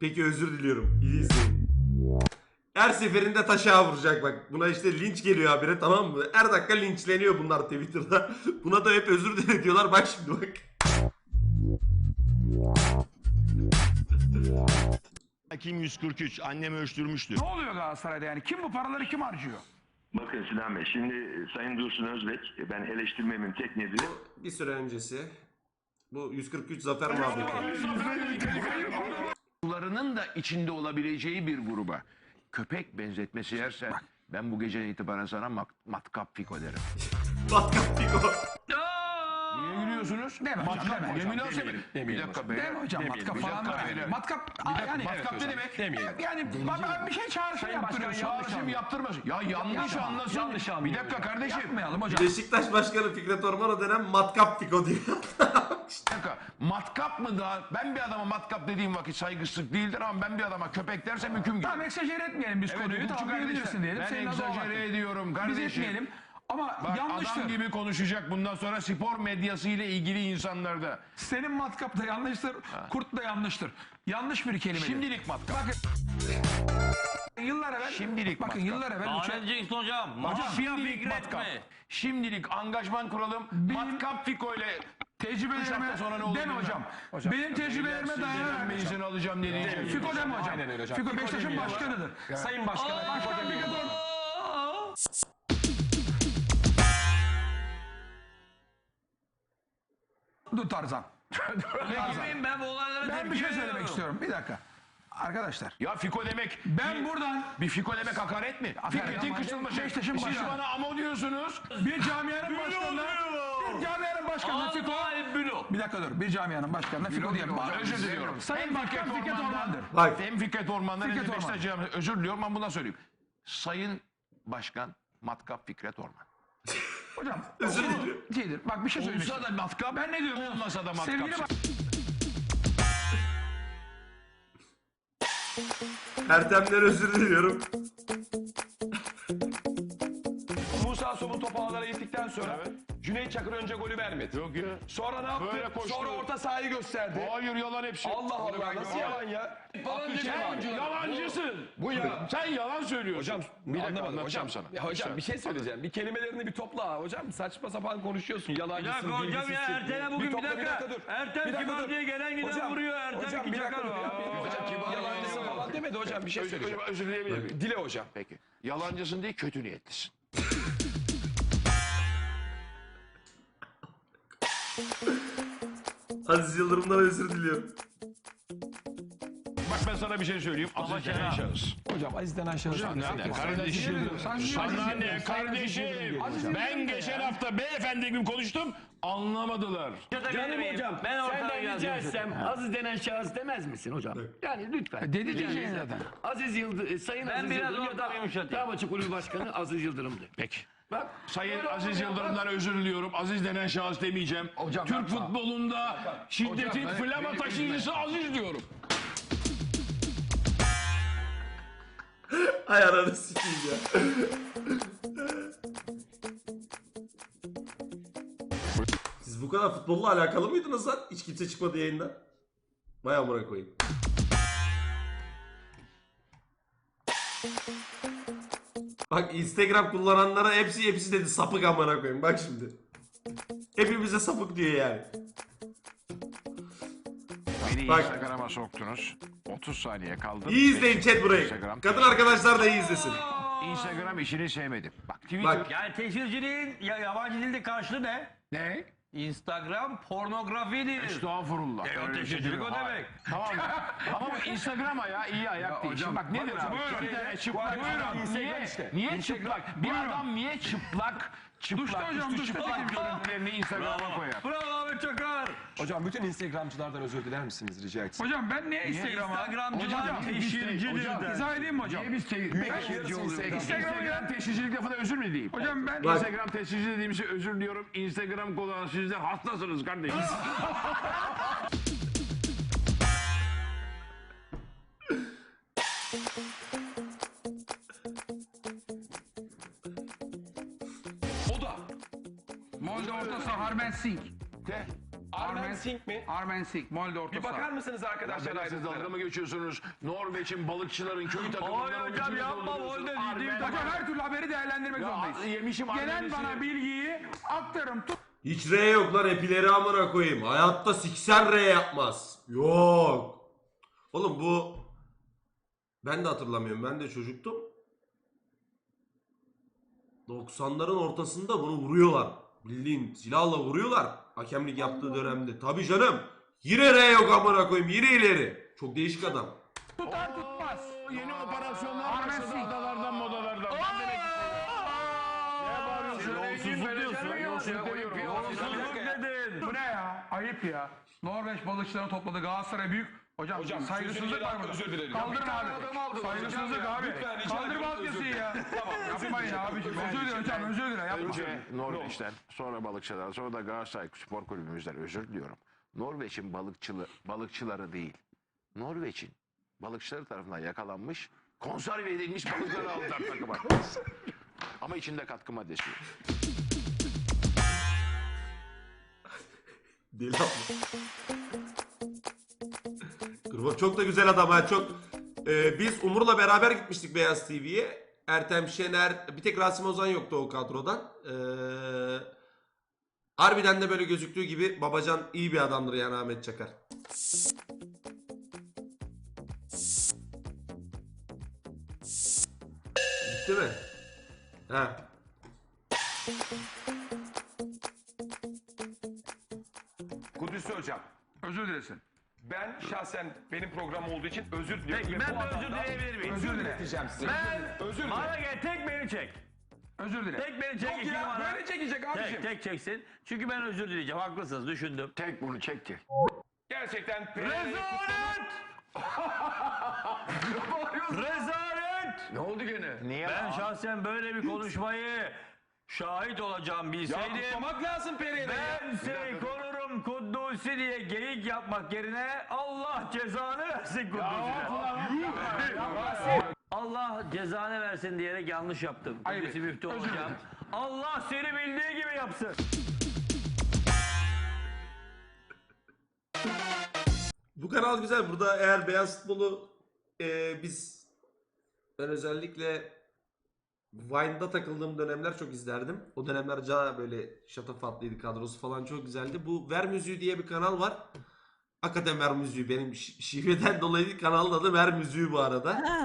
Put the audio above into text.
Peki özür diliyorum. İyi izleyin. Her seferinde taşa vuracak bak. Buna işte linç geliyor habire tamam mı? Her dakika linçleniyor bunlar Twitter'da. Buna da hep özür diletiyorlar. Bak şimdi bak. Hakim 143 annemi ölçtürmüştü. Ne oluyor Galatasaray'da yani? Kim bu paraları kim harcıyor? Bakın Sinan Bey, şimdi Sayın Dursun Özbek, ben eleştirmemin tek nedeni Bir süre öncesi. Bu 143 zafer muhabbeti. Kuzularının da içinde olabileceği bir gruba köpek benzetmesi yersen ben bu geceden itibaren sana mak- matkap fiko derim. Matkap Piko. Niye gülüyorsunuz? Deme hocam, matkap deme hocam. münasebet? Bir dakika beyler. Mi hocam? Matkap falan dakika beyler. Matkap, yani, matkap ne demek? Yani bana bir şey çağrışım yaptırıyorsun. Çağrışım yaptırmasın. Ya yanlış anlasın. Yanlış bir anlıyor dakika ya. kardeşim. Yapmayalım hocam. Beşiktaş Başkanı Fikret Orman o dönem matkap Piko diyor. Bir dakika. Matkap mı daha? Ben bir adama matkap dediğim vakit saygısızlık değildir ama ben bir adama köpek dersem hüküm gider. Tamam egzajere etmeyelim biz konuyu. hukukçu Tamam kardeşler. bilirsin diyelim. Ben Senin egzajere ediyorum Biz kardeşim. etmeyelim. Ama Bak yanlıştır. adam gibi konuşacak bundan sonra spor medyası ile ilgili insanlarda. Senin matkap da yanlıştır. Kurt da yanlıştır. Yanlış bir kelime. Şimdilik matkap. Bakın yıllar evvel Şimdilik bakın matkap. yıllar evvel uçak- Anlayacaksın hocam. Mafya Şimdilik matkap. mi? Şimdilik angajman kuralım. Matkap Fiko ile tecrübelerime hafta sonra ne olur deme bilmem. hocam. Benim tecrübelerime ben dayanarak izin alacağım ne diyeceğim. Fiko deme hocam. Fiko Beşiktaş'ın başkanıdır. Sayın Başkanım. Başkan Fikret Orman. Dur Tarzan. Tarzan. Ben bu olaylara Ben tepki bir şey veriyorum. söylemek istiyorum. Bir dakika. Arkadaşlar. Ya Fiko demek. Ben buradan Bir Fiko demek hakaret mi? Fikret'in ama kısılması. Beşiktaş'ın Siz başkanı. bana ama diyorsunuz. bir camianın başkanına bir camianın başkanına Fiko. Bir dakika dur. Bir camianın başkanına Fiko diyelim. Özür diliyorum. Sayın Hem Başkan Fikret Orman'dır. Bak Hem Fikret Orman'dan hem Fikret de Orman. Beşiktaş Camiası- Özür diliyorum ama bundan söyleyeyim. Sayın Başkan Matkap Fikret Orman. Hocam özür diliyorum. Şeydir. Bak bir şey söyleyeyim. Olsa da matkap. Ben ne diyorum? Olmasa da matkap. Sevgili bak- Ertem'den özür diliyorum. Musa Som'un topu ağlara gittikten sonra Cüneyt Çakır önce golü vermedi. Yok ya. Sonra ne yaptı? Böyle koştu. Sonra orta sahayı gösterdi. Hayır yalan hepsi. Allah Onu ben Allah nasıl yalan ya? Sen yalancısın. Bu ya. Sen yalan söylüyorsun. Hocam bir dakika anlamadım anlatacağım hocam. sana. Ya hocam bir şey söyleyeceğim. Bir kelimelerini bir topla. Hocam saçma sapan konuşuyorsun. Bir Yalancısın, dakika hocam ya bilgisizsin. Ertem'e bugün bir topla, dakika. dur. Ertem Bir dakika kibar dur. diye gelen giden Hocam, vuruyor. Ertem Hocam iki bir dakika çakar. dur. ya. Aa. Hocam kibar yalancısın falan demedi hocam. Bir şey Özür, söyleyeceğim. özür dileyebilir miyim? Dile hocam. Peki. Yalancısın değil kötü niyetlisin. Aziz Yıldırım'dan özür diliyorum. Bak ben sana bir şey söyleyeyim. Aziz denen şahıs. Hocam Aziz Denen Şahıs. Ne kardeşim? Sana ne kardeşim? Ben geçen hafta beyefendi gibi konuştum. Anlamadılar. Canım hocam. Ben ortaya rica etsem Aziz denen şahıs demez misin hocam? Yani lütfen. Dedi diyeceğin zaten. Aziz Yıldırım, Sayın Ben Aziz biraz Yıldırım ya ortamı da yumuşatayım. Fenerbahçe Kulübü Başkanı Aziz Yıldırım'dır. Peki. Bak Sayın Aziz Yıldırım'dan özür diliyorum. Aziz denen şahıs demeyeceğim. Hocam Türk yapma. futbolunda şiddetin Hocam, flama beni- taşıyıcısı Aziz diyorum. Ay ananı sikeyim ya. Siz bu kadar futbolla alakalı mıydınız lan? Hiç kimse çıkmadı yayında. Vay amına koyayım. Bak Instagram kullananlara hepsi hepsi dedi sapık amına koyayım. Bak şimdi. Hepimize sapık diyor yani. Beni Bak. Instagram'a soktunuz. 30 saniye kaldı. İyi izleyin chat burayı. Instagram. Kadın arkadaşlar da iyi izlesin. Instagram işini sevmedim. Bak Twitter. Bak Yani teşhirciliğin ya, yabancı dilde karşılığı ne? Ne? Instagram pornografidir. Estağfurullah. E, o bir şey o demek. Tamam? Ama bu Instagram ayağı iyi ayak değil. Şimdi bak nedir abi? buyurun. Çıplak niye, niye çıplak? Bir adam niye çıplak çıplak Duşta hocam, üstü duşta. çıplak görüntülerini Instagram'a koyar? Bravo Ahmet Çakar. Hocam bütün Instagramcılardan özür diler misiniz rica etsem? Hocam ben niye Instagram'a? Instagramcılar teşhircidir. İzah edeyim mi hocam? Niye biz te- yarısı Instagram. Instagram teşhircilik lafına özür mü diyeyim? Hocam ben Bak. Instagram teşhirci dediğim şey özür diliyorum. Instagram kullanan sizler hastasınız kardeşim. Molde orta saha Harbent Singh. de Armen Sink mi? Armen Sink, Molde orta Bir saha. bakar mısınız arkadaşlar dalga ayrıntılara? mı geçiyorsunuz? Norveç'in balıkçıların köy takımından Oy hocam yapma Molde ciddi bir Hocam her türlü haberi değerlendirmek zorundayız. yemişim Gelen bana bilgiyi aktarım. Tut. Hiç R yok lan epileri amına koyayım. Hayatta siksen R yapmaz. Yok. Oğlum bu ben de hatırlamıyorum. Ben de çocuktum. 90'ların ortasında bunu vuruyorlar. Bildiğin silahla vuruyorlar. Hakemlik yaptığı dönemde. Tabii canım. Yine R yok amına koyayım. Yine ileri. Çok değişik adam. Tutar tutmaz. Yeni operasyonlar başladı adalardan modalardan. Ben bağırıyorsun? Yolsuzluk diyorsun. Yolsuzluk demiyorum. Yolsuzluk dedin. Bu ne ya? Ayıp ya. Norveç balıkçılarını topladı Galatasaray büyük. Hocam, Hocam, saygısızlık var burada. özür dilerim. Kaldırın abi. Saygısızlık abi. Lütfen, Kaldırma altyazıyı ya. Tamam, Yapmayın abiciğim. Özür dilerim hocam özür dilerim. Yapma. Önce Norveç'ten, sonra balıkçılardan, sonra da Galatasaray Spor Kulübümüzden özür diliyorum. Norveç'in balıkçılı, balıkçıları değil, Norveç'in balıkçıları tarafından yakalanmış, konserve edilmiş balıkları aldılar takıma. Ama içinde katkı maddesi yok. Deli abla. Çok da güzel adam ha çok. Ee, biz Umur'la beraber gitmiştik Beyaz TV'ye. Ertem Şener, bir tek Rasim Ozan yoktu o kadrodan. Ee, harbiden de böyle gözüktüğü gibi Babacan iyi bir adamdır yani Ahmet Çakar. Bitti mi? Ha. Kudüs'ü hocam. Özür dilesin. Ben şahsen benim programım olduğu için özür diliyorum. Peki ve ben bu de özür adamdan dileyebilir miyim? Özür dile. dileyeceğim size. Ben özür dilerim. bana gel tek beni çek. Özür dile. Tek beni çek. Yok iki ya numara. böyle çekecek Tek abiciğim. tek çeksin. Çünkü ben özür dileyeceğim. Haklısınız düşündüm. Tek bunu çekti. Gerçekten Rezalet! Rezalet! Ne oldu gene? Niye? Ben şahsen böyle bir konuşmayı şahit olacağım Ya bilseydim. kutlamak lazım Pereira'yı. Ben seni korurum Kuddusi diye geyik yapmak yerine Allah cezanı versin Kuddusi'ne. Allah cezanı versin diyerek yanlış yaptım. Kudüs'ü müftü olacağım. Allah seni bildiği gibi yapsın. Bu kanal güzel. Burada eğer beyaz futbolu e, biz ben özellikle Vine'da takıldığım dönemler çok izlerdim. O dönemler ca böyle şatafatlıydı kadrosu falan çok güzeldi. Bu Ver Müziği diye bir kanal var. Hakikaten Ver Müziği benim şi- şiveden dolayı kanalın adı Ver Müziği bu arada.